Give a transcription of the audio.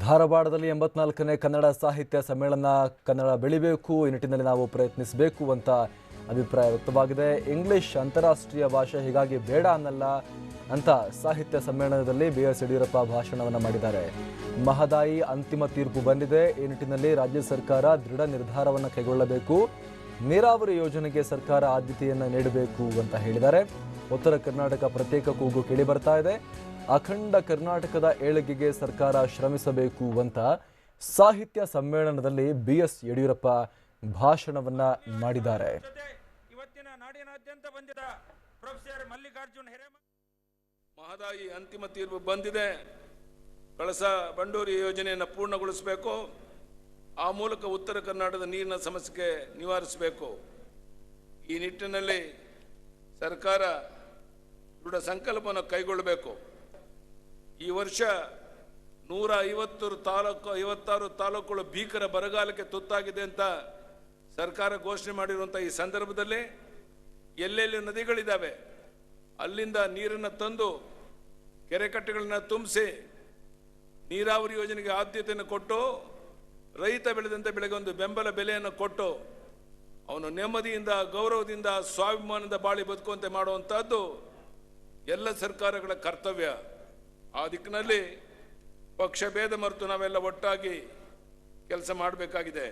ಧಾರವಾಡದಲ್ಲಿ ಎಂಬತ್ನಾಲ್ಕನೇ ಕನ್ನಡ ಸಾಹಿತ್ಯ ಸಮ್ಮೇಳನ ಕನ್ನಡ ಬೆಳಿಬೇಕು, ಈ ನಿಟ್ಟಿನಲ್ಲಿ ನಾವು ಪ್ರಯತ್ನಿಸಬೇಕು ಅಂತ ಅಭಿಪ್ರಾಯ ವ್ಯಕ್ತವಾಗಿದೆ. ಇಂಗ್ಲಿಷ್ ಅಂತಾರಾಷ್ಟ್ರೀಯ ಭಾಷೆ ಹೀಗಾಗಿ ಬೇಡ ಅನ್ನಲ್ಲ ಅಂತ ಸಾಹಿತ್ಯ ಸಮ್ಮೇಳನದಲ್ಲಿ ಬಿ ಎಸ್ ಯಡಿಯೂರಪ್ಪ ಭಾಷಣವನ್ನು ಮಾಡಿದ್ದಾರೆ. ಮಹದಾಯಿ ಅಂತಿಮ ತೀರ್ಪು ಬಂದಿದೆ. ಈ ನಿಟ್ಟಿನಲ್ಲಿ ರಾಜ್ಯ ಸರ್ಕಾರ ದೃಢ ನಿರ್ಧಾರವನ್ನು ಕೈಗೊಳ್ಳಬೇಕು. ನೀರಾವರಿ ಯೋಜನೆಗೆ ಸರ್ಕಾರ ಆದ್ಯತೆಯನ್ನು ನೀಡಬೇಕು ಅಂತ ಹೇಳಿದ್ದಾರೆ. ಉತ್ತರ ಕರ್ನಾಟಕ ಪ್ರತ್ಯೇಕ ಕೂಗು ಕೇಳಿ ಬರ್ತಾ ಇದೆ. ಅಖಂಡ ಕರ್ನಾಟಕದ ಏಳಿಗೆಗೆ ಸರ್ಕಾರ ಶ್ರಮಿಸಬೇಕು ಅಂತ ಸಾಹಿತ್ಯ ಸಮ್ಮೇಳನದಲ್ಲಿ ಬಿ ಎಸ್ ಯಡಿಯೂರಪ್ಪ ಭಾಷಣವನ್ನ ಮಾಡಿದ್ದಾರೆ. ಇವತ್ತಿನ ನಾಡಿನಾದ್ಯಂತ ಬಂದಿದ ಪ್ರೊಫೆಸರ್ ಮಲ್ಲಿಕಾರ್ಜುನ್ ಹಿರೇಮ ಮಹದಾಯಿ ಅಂತಿಮ ತೀರ್ಪು ಬಂದಿದೆ. ಕಳಸ ಬಂಡೂರಿ ಯೋಜನೆಯನ್ನು ಪೂರ್ಣಗೊಳಿಸಬೇಕು. ಆ ಮೂಲಕ ಉತ್ತರ ಕರ್ನಾಟಕದ ನೀರಿನ ಸಮಸ್ಯೆಗೆ ನಿವಾರಿಸಬೇಕು. ಈ ನಿಟ್ಟಿನಲ್ಲಿ ಸರ್ಕಾರ ದೃಢ ಸಂಕಲ್ಪವನ್ನು ಕೈಗೊಳ್ಳಬೇಕು. ಈ ವರ್ಷ ನೂರ ಐವತ್ತು ತಾಲೂಕು, ಐವತ್ತಾರು ತಾಲೂಕುಗಳು ಭೀಕರ ಬರಗಾಲಕ್ಕೆ ತುತ್ತಾಗಿದೆ ಅಂತ ಸರ್ಕಾರ ಘೋಷಣೆ ಮಾಡಿರುವಂಥ ಈ ಸಂದರ್ಭದಲ್ಲಿ ಎಲ್ಲೆಲ್ಲಿ ನದಿಗಳಿದ್ದಾವೆ ಅಲ್ಲಿಂದ ನೀರನ್ನು ತಂದು ಕೆರೆಕಟ್ಟೆಗಳನ್ನು ತುಂಬಿಸಿ ನೀರಾವರಿ ಯೋಜನೆಗೆ ಆದ್ಯತೆಯನ್ನು ಕೊಟ್ಟು ರೈತ ಬೆಳೆದಂತೆ ಬೆಳೆಗೆ ಒಂದು ಬೆಂಬಲ ಬೆಲೆಯನ್ನು ಕೊಟ್ಟು ಅವನು ನೆಮ್ಮದಿಯಿಂದ, ಗೌರವದಿಂದ ಸ್ವಾಭಿಮಾನದ ಬಾಳಿ ಬದುಕುವಂತೆ ಮಾಡುವಂಥದ್ದು ಎಲ್ಲ ಸರ್ಕಾರಗಳ ಕರ್ತವ್ಯ. ಆ ದಿಕ್ಕಿನಲ್ಲಿ ಪಕ್ಷ ಭೇದ ಮರೆತು ನಾವೆಲ್ಲ ಒಟ್ಟಾಗಿ ಕೆಲಸ ಮಾಡಬೇಕಾಗಿದೆ.